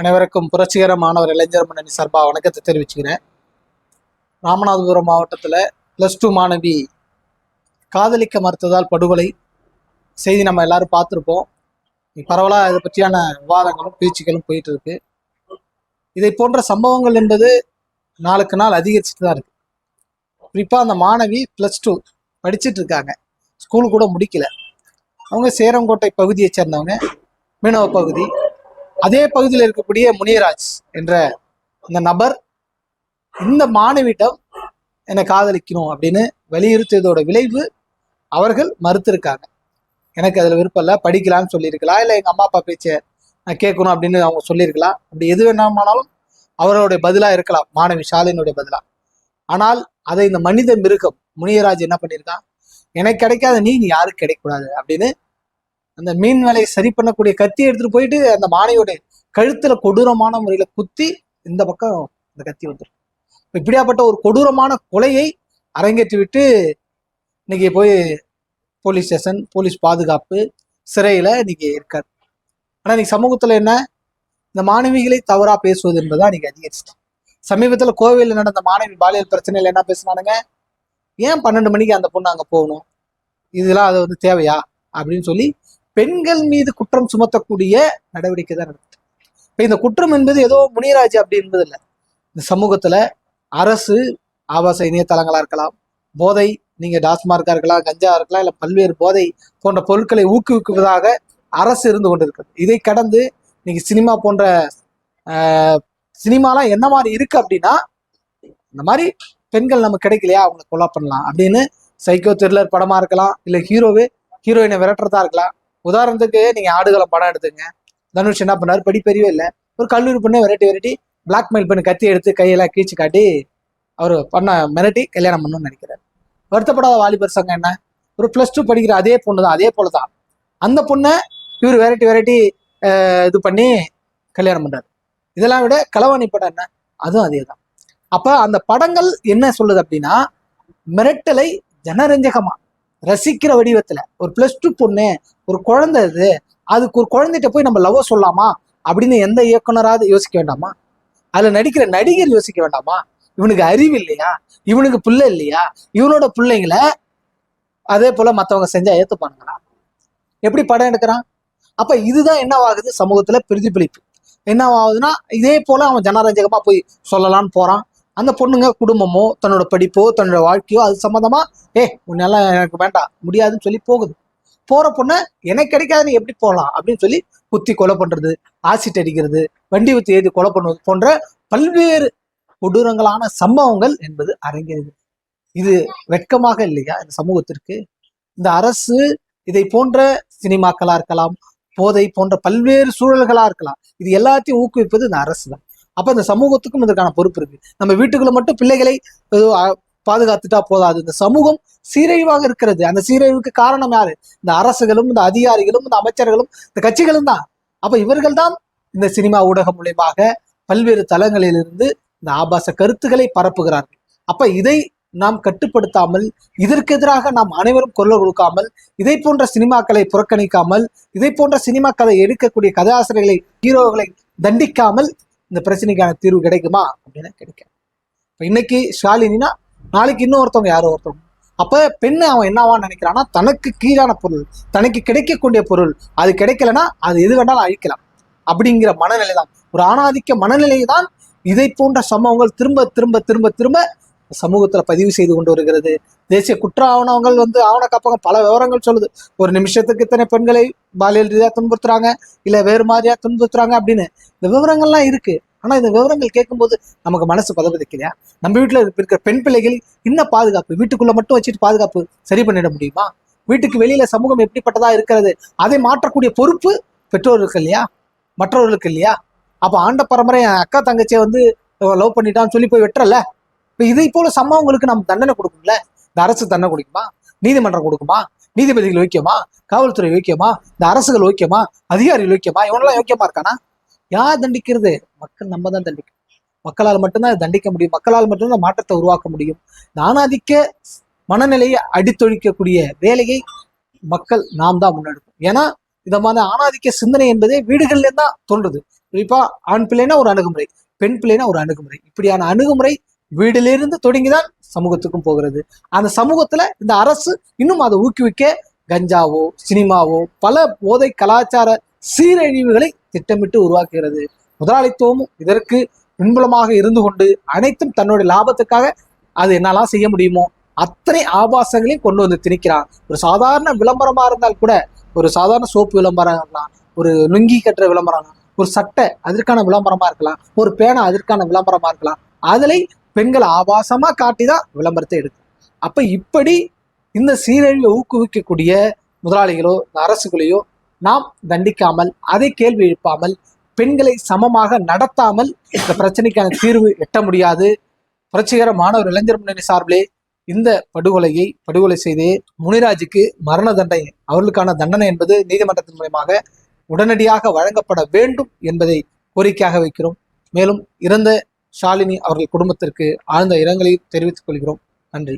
அனைவருக்கும் புரட்சிகர மாணவர் இளைஞர் முன்னணி சார்பாக வணக்கத்தை தெரிவிச்சுக்கிறேன். ராமநாதபுரம் மாவட்டத்தில் ப்ளஸ் டூ மாணவி காதலிக்க மறுத்ததால் படுகொலை செய்தி நம்ம எல்லாரும் பார்த்துருப்போம். பரவலாக இதை பற்றியான விவாதங்களும் பேச்சுக்களும் போயிட்டு இருக்கு. இதை போன்ற சம்பவங்கள் என்பது நாளுக்கு நாள் அதிகரிச்சுட்டு தான் இருக்கு. குறிப்பாக அந்த மாணவி ப்ளஸ் டூ படிச்சுட்டு இருக்காங்க. ஸ்கூல் கூட முடிக்கல. அவங்க சேரங்கோட்டை பகுதியை சேர்ந்தவங்க. மீனவ பகுதி. அதே பகுதியில் இருக்கக்கூடிய முனியராஜ் என்ற அந்த நபர் இந்த மாணவியிடம் என்னை காதலிக்கணும் அப்படின்னு வலியுறுத்தியதோட விளைவு அவர்கள் மறுத்திருக்காங்க. எனக்கு அதில் விருப்பம் இல்லை படிக்கலாம்னு சொல்லியிருக்கலாம் இல்லை எங்கள் அம்மா அப்பா பேச்சை நான் கேட்கணும் அப்படின்னு அவங்க சொல்லியிருக்கலாம். அப்படி எது வேணாமானாலும் அவர்களுடைய பதிலாக இருக்கலாம் மாணவி ஷாலினுடைய பதிலாக ஆனால் அதை இந்த மனித மிருகம் முனியராஜ் என்ன பண்ணியிருக்கான்? எனக்கு கிடைக்காத நீ நீ யாருக்கு கிடைக்கக்கூடாது? அப்படின்னு அந்த மீன் வேலையை சரி பண்ணக்கூடிய கத்தி எடுத்துட்டு போயிட்டு அந்த மானையோட கழுத்துல கொடூரமான முறையில குத்தி இந்த பக்கம் அந்த கத்தி வந்துடும் இப்படியாப்பட்ட ஒரு கொடூரமான கொலையை அரங்கேற்றி விட்டு இன்னைக்கு போய் போலீஸ் ஸ்டேஷன் போலீஸ் பாதுகாப்பு சிறையில இன்னைக்கு இருக்கார். ஆனா இன்னைக்கு சமூகத்துல என்ன? இந்த மாணவிகளை தவறா பேசுவது என்பதா இன்னைக்கு அதிகரிச்சிட்டு. சமீபத்துல கோவையில் நடந்த மாணவி பாலியல் பிரச்சனையில என்ன பேசினானுங்க? ஏன் பன்னெண்டு மணிக்கு அந்த பொண்ணு அங்க போகணும்? இதெல்லாம் அது வந்து தேவையா? அப்படின்னு சொல்லி பெண்கள் மீது குற்றம் சுமத்தக்கூடிய நடவடிக்கை தான் நடக்குது. இப்போ இந்த குற்றம் என்பது ஏதோ முனிராஜ் அப்படி என்பது இல்லை இந்த சமூகத்துல அரசு ஆபாச இணையதளங்களா இருக்கலாம் போதை நீங்க டாஸ்மார்க்கா இருக்கலாம் கஞ்சா இருக்கலாம் இல்லை பல்வேறு போதை போன்ற பொருட்களை ஊக்குவிக்குவதாக அரசு இருந்து கொண்டிருக்கிறது. இதை கடந்து இன்னைக்கு சினிமா போன்ற சினிமாலாம் என்ன மாதிரி இருக்கு அப்படின்னா இந்த மாதிரி பெண்கள் நமக்கு கிடைக்கலையா அவங்களை கொலா பண்ணலாம் அப்படின்னு சைக்கோ த்ரில்லர் படமா இருக்கலாம் இல்லை ஹீரோவே ஹீரோயினை விரட்டுறதா இருக்கலாம் உதாரணத்துக்கு நீங்க ஆடுகளை படம் எடுத்துங்க தனுஷ் என்ன பண்ணாரு? படிப்பறிவே இல்லை. ஒரு கல்லூரி பொண்ணை விரட்டி விரட்டி பிளாக்மெயில் பண்ணி கத்தி எடுத்து கையெல்லாம் கீழ்ச்சி காட்டி அவர் பண்ண மிரட்டி கல்யாணம் பண்ணணும்னு நினைக்கிறார். வருத்தப்படாத வாலிபர் சங்கம் என்ன? ஒரு ப்ளஸ் டூ படிக்கிற அதே பொண்ணு தான் அதே போல தான் அந்த பொண்ணை இவர் வெரைட்டி வெரைட்டி இது பண்ணி கல்யாணம் பண்ணுறாரு இதெல்லாம் விட களவாணி படம் என்ன? அதுவும் அதே தான் அப்ப அந்த படங்கள் என்ன சொல்லுது அப்படின்னா மிரட்டலை ஜனரஞ்சகமா ரசிக்கிற வடிவத்துல ஒரு ப்ளஸ் டூ பொண்ணு ஒரு குழந்தை இது அதுக்கு ஒரு குழந்தைகிட்ட போய் நம்ம லவ் சொல்லலாமா அப்படின்னு எந்த இயக்குனராவது யோசிக்க வேண்டாமா? அதுல நடிக்கிற நடிகர் யோசிக்க வேண்டாமா? இவனுக்கு அறிவு இல்லையா? இவனுக்கு பிள்ளை இல்லையா? இவனோட பிள்ளைங்கள அதே போல மத்தவங்க செஞ்சா ஏத்துப்பானுங்களா? எப்படி படம் எடுக்கிறான்? அப்ப இதுதான் என்னவாகுது சமூகத்துல பிரதிபலிப்பு. என்னவாகுதுன்னா இதே போல அவன் ஜனரஞ்சகமா போய் சொல்லலாம்னு போறான். அந்த பொண்ணுங்க குடும்பமோ தன்னோட படிப்போ தன்னோட வாழ்க்கையோ அது சம்மந்தமா ஏ உன்னெல்லாம் எனக்கு வேண்டாம் முடியாதுன்னு சொல்லி போகுது. போற பொண்ணை எனக்கு கிடைக்காது நீ எப்படி போகலாம் அப்படின்னு சொல்லி குத்தி கொலை பண்றது ஆசிட் அடிக்கிறது வண்டி ஊத்தி ஏறி கொலை பண்ணுவது போன்ற பல்வேறு கொடூரங்களான சம்பவங்கள் என்பது அரங்கேறுது இது வெட்கமாக இல்லையா இந்த சமூகத்திற்கு? இந்த அரசு இதை போன்ற சினிமாக்களா இருக்கலாம் போதை போன்ற பல்வேறு சூழல்களா இருக்கலாம். இது எல்லாத்தையும் ஊக்குவிப்பது இந்த அரசு தான். அப்ப இந்த சமூகத்துக்கும் இதற்கான பொறுப்பு இருக்கு. நம்ம வீட்டுக்குள்ள மட்டும் பிள்ளைகளை பாதுகாத்துட்டா போதாது. இந்த சமூகம் சீரழிவாக இருக்கிறது. அந்த சீரழிவுக்கு காரணம் யாரு? இந்த அரசுகளும் இந்த அதிகாரிகளும் இந்த அமைச்சர்களும் இந்த கட்சிகளும் தான். அப்ப இவர்கள் தான் இந்த சினிமா ஊடகம் மூலியமாக பல்வேறு தளங்களிலிருந்து இந்த ஆபாச கருத்துக்களை பரப்புகிறார்கள். அப்ப இதை நாம் கட்டுப்படுத்தாமல் இதற்கு எதிராக நாம் அனைவரும் குரல் கொடுக்காமல் இதை போன்ற சினிமாக்களை புறக்கணிக்காமல் இதை போன்ற சினிமா கதை எடுக்கக்கூடிய கதாசிரியர்களை ஹீரோகளை தண்டிக்காமல் இந்த பிரச்சனைக்கான தீர்வு கிடைக்குமா? அப்படின்னு கிடைக்கும் இன்னைக்கு ஷாலினினா நாளைக்கு இன்னொருத்தவங்க யாரோ ஒருத்தவங்க. அப்ப பெண்ணு அவன் என்னவான்னு நினைக்கிறான்னா தனக்கு கீழான பொருள் தனக்கு கிடைக்கக்கூடிய பொருள் அது கிடைக்கலன்னா அது எது வேணாலும் அழிக்கலாம். அப்படிங்கிற மனநிலை தான் ஒரு ஆணாதிக்க மனநிலை தான் இதை போன்ற சம்பவங்கள் திரும்ப திரும்ப திரும்ப திரும்ப சமூகத்துல பதிவு செய்து கொண்டு வருகிறது. தேசிய குற்ற ஆவணங்கள் வந்து ஆவண காப்பகம் பல விவரங்கள் சொல்லுது. ஒரு நிமிஷத்துக்கு இத்தனை பெண்களை பாலியல் ரீதியா துன்புறுத்துறாங்க இல்ல வேறு மாதிரியா துன்புறுத்துறாங்க அப்படின்னு. இந்த விவரங்கள்லாம் இருக்கு. ஆனால் இந்த விவரங்கள் கேட்கும்போது நமக்கு மனசு பதபதிக்கலையா? நம்ம வீட்டில் இருக்கிற பெண் பிள்ளைகள் இன்னும் பாதுகாப்பு? வீட்டுக்குள்ளே மட்டும் வச்சுட்டு பாதுகாப்பு சரி பண்ணிட முடியுமா? வீட்டுக்கு வெளியில் சமூகம் எப்படிப்பட்டதாக இருக்கிறது? அதை மாற்றக்கூடிய பொறுப்பு பெற்றோர்களுக்கு இல்லையா? மற்றவர்களுக்கு இல்லையா? அப்போ ஆண்ட பரம்பரை என் அக்கா தங்கச்சியை வந்து லவ் பண்ணிட்டான்னு சொல்லி போய் வெட்டுறல இப்போ இதை போல சம்பவங்களுக்கு நம்ம தண்டனை கொடுக்கும்ல இந்த அரசு தண்டனை கொடுக்குமா? நீதிமன்றம் கொடுக்குமா? நீதிபதிகள் வைக்கமா? காவல்துறை ஓக்கியமா இந்த அரசுகள் வைக்கமா? அதிகாரிகள் ஓக்கியமா இவனெல்லாம் யோக்கியமா இருக்கானா? யார் தண்டிக்கிறது? மக்கள் நம்ம தான் தண்டிக்கணும். மக்களால் மட்டும்தான் தண்டிக்க முடியும். மக்களால் மட்டும்தான் மாற்றத்தை உருவாக்க முடியும். நானாதிக்க மனநிலையை அடித்தொழிக்கக்கூடிய வேலையை மக்கள் நாம் தான் முன்னெடுக்கும் ஏன்னா இந்த மாதிரி ஆணாதிக்க சிந்தனை என்பதே வீடுகள்ல தான் தோன்றுது. குறிப்பா ஆண் பிள்ளைனா ஒரு அணுகுமுறை பெண் பிள்ளைனா ஒரு அணுகுமுறை. இப்படியான அணுகுமுறை வீடிலிருந்து தொடங்கிதான் சமூகத்துக்கும் போகிறது. அந்த சமூகத்துல இந்த அரசு இன்னும் அதை ஊக்குவிக்க கஞ்சாவோ சினிமாவோ பல போதை கலாச்சார சீரழிவுகளை திட்டமிட்டு உருவாக்குகிறது. முதலாளித்துவமும் இதற்கு பின்புலமாக இருந்து கொண்டு அனைத்தும் தன்னுடைய லாபத்துக்காக அது என்னெல்லாம் செய்ய முடியுமோ அத்தனை ஆபாசங்களையும் கொண்டு வந்து திணிக்கிறான். ஒரு சாதாரண விளம்பரமா இருந்தால் கூட ஒரு சாதாரண சோப்பு விளம்பரம் இருக்கலாம் ஒரு லுங்கி கட்டுற விளம்பரம் ஒரு சட்டை அதற்கான விளம்பரமா இருக்கலாம் ஒரு பேனா அதற்கான விளம்பரமா இருக்கலாம். அதில் பெண்களை ஆபாசமா காட்டி தான் விளம்பரத்தை எடுக்கும். அப்ப இப்படி இந்த சீரழிவை ஊக்குவிக்கக்கூடிய முதலாளிகளோ இந்த அரசுகளையோ நாம் தண்டிக்காமல் அதை கேள்வி எழுப்பாமல் பெண்களை சமமாக நடத்தாமல் இந்த பிரச்சனைக்கான தீர்வு எட்ட முடியாது. புரட்சிகர மாணவர் இளைஞர் முன்னணி சார்பிலே இந்த படுகொலையை படுகொலை செய்து முனிராஜுக்கு மரண தண்டனை அவர்களுக்கான தண்டனை என்பது நீதிமன்றத்தின் மூலமாக உடனடியாக வழங்கப்பட வேண்டும் என்பதை கோரிக்கையாக வைக்கிறோம். மேலும் இறந்த ஷாலினி அவர்கள் குடும்பத்திற்கு ஆழ்ந்த இரங்கலை தெரிவித்துக் கொள்கிறோம். நன்றி.